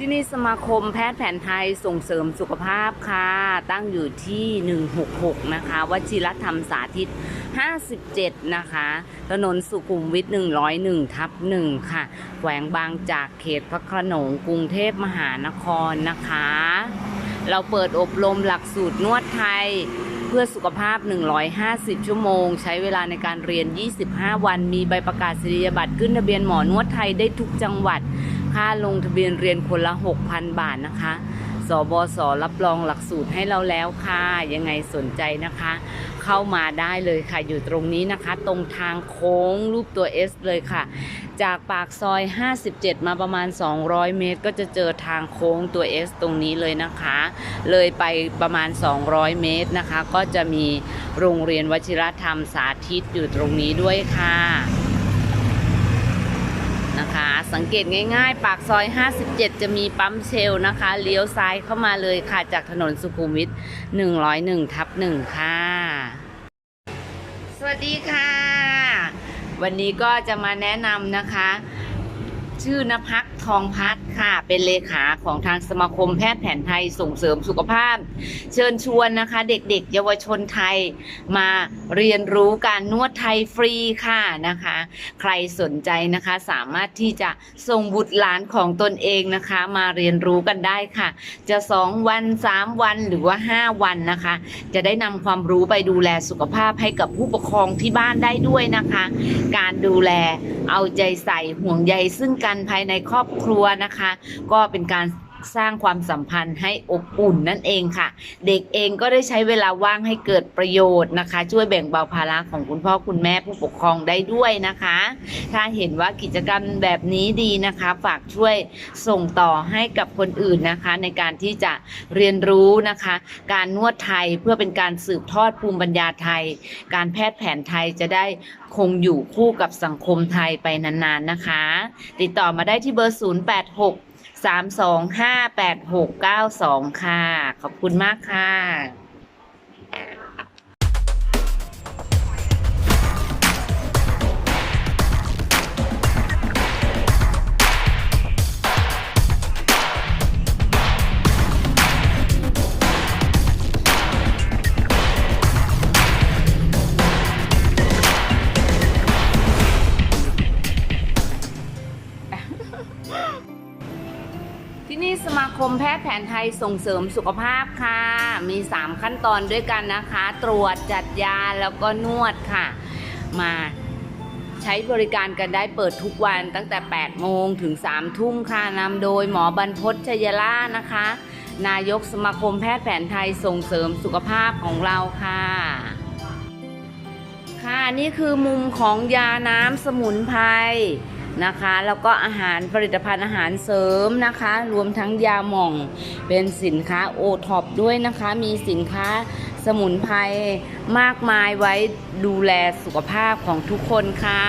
ที่นี่สมาคมแพทย์แผนไทยส่งเสริมสุขภาพค่ะ ตั้งอยู่ที่ 166 นะคะวชิรธรรมสาธิต 57 นะคะ ถนนสุขุมวิท 101 ทับ 1 ค่ะ แขวงบางจากเขตพระโขนงกรุงเทพมหานครนะคะ เราเปิดอบรมหลักสูตรนวดไทยเพื่อสุขภาพ 150 ชั่วโมง ใช้เวลาในการเรียน 25 วัน มีใบประกาศนียบัตรขึ้นทะเบียนหมอนวดไทยได้ทุกจังหวัด ค่าลงทะเบียนเรียนคนละ 6,000 บาทนะคะ สบสรับรองหลักสูตรให้เราแล้วค่ะ ยังไงสนใจนะคะ เข้ามาได้เลยค่ะ อยู่ตรงนี้นะคะ ตรงทางโค้งรูปตัว S เลยค่ะ จากปากซอย 57 มาประมาณ 200 เมตร ก็จะเจอทางโค้งตัว S ตรงนี้เลยนะคะ เลยไปประมาณ 200 เมตรนะคะ ก็จะมีโรงเรียนวชิรธรรมสาธิตอยู่ตรงนี้ด้วยค่ะ นะคะ สังเกตง่าย ๆ ปากซอย 57 จะมีปั๊มเชลนะคะ เลี้ยวซ้ายเข้ามาเลยค่ะ จากถนนสุขุมวิท101ทับ1ค่ะ สวัสดีค่ะ วันนี้ก็จะมาแนะนำนะคะ ชื่อนภักทองพัฒน์ ค่ะ เป็นเลขาของทางสมาคมแพทย์แผนไทยส่งเสริมสุขภาพ เชิญชวนนะคะ เด็กๆ เยาวชนไทยมาเรียนรู้การนวดไทยฟรีค่ะนะคะ ใครสนใจนะคะสามารถที่จะส่งบุตรหลานของตนเองนะคะ มาเรียนรู้กันได้ค่ะ จะ 2 วัน 3 วันหรือว่า 5 วันนะคะ จะได้นำความรู้ไปดูแลสุขภาพให้กับผู้ปกครองที่บ้านได้ด้วยนะคะ การดูแล เอาใจใส่ห่วงใยซึ่งกันภายในครอบครัวนะคะ ก็เป็นการ สร้างความสัมพันธ์ให้อบอุ่นนั่นเองค่ะ เด็กเองก็ได้ใช้เวลาว่างให้เกิดประโยชน์นะคะ ช่วยแบ่งเบาภาระของคุณพ่อคุณแม่ผู้ปกครองได้ด้วยนะคะ ถ้าเห็นว่ากิจกรรมแบบนี้ดีนะคะ ฝากช่วยส่งต่อให้กับคนอื่นนะคะ ในการที่จะเรียนรู้นะคะ การนวดไทยเพื่อเป็นการสืบทอดภูมิปัญญาไทย การแพทย์แผนไทยจะได้คงอยู่คู่กับสังคมไทยไปนานๆนะคะ ติดต่อมาได้ที่เบอร์ 086 3258692ค่ะ ขอบคุณมากค่ะ สมาคมแพทย์แผนไทยส่งเสริมสุขภาพค่ะ มี 3 ขั้นตอนด้วยกันนะคะ ตรวจจัดยาแล้วก็นวดค่ะ มาใช้บริการกันได้เปิดทุกวันตั้งแต่ 8 โมงถึง 3 ทุ่มค่ะนำโดยหมอบรรพตชยล่านะคะ นายกสมาคมแพทย์แผนไทยส่งเสริมสุขภาพของเราค่ะค่ะนี่คือมุมของยาน้ำสมุนไพร นะคะ แล้วก็อาหารผลิตภัณฑ์อาหารเสริมนะคะ รวมทั้งยาหม่องเป็นสินค้าโอท็อปด้วยนะคะ มีสินค้าสมุนไพรมากมายไว้ดูแลสุขภาพของทุกคนค่ะ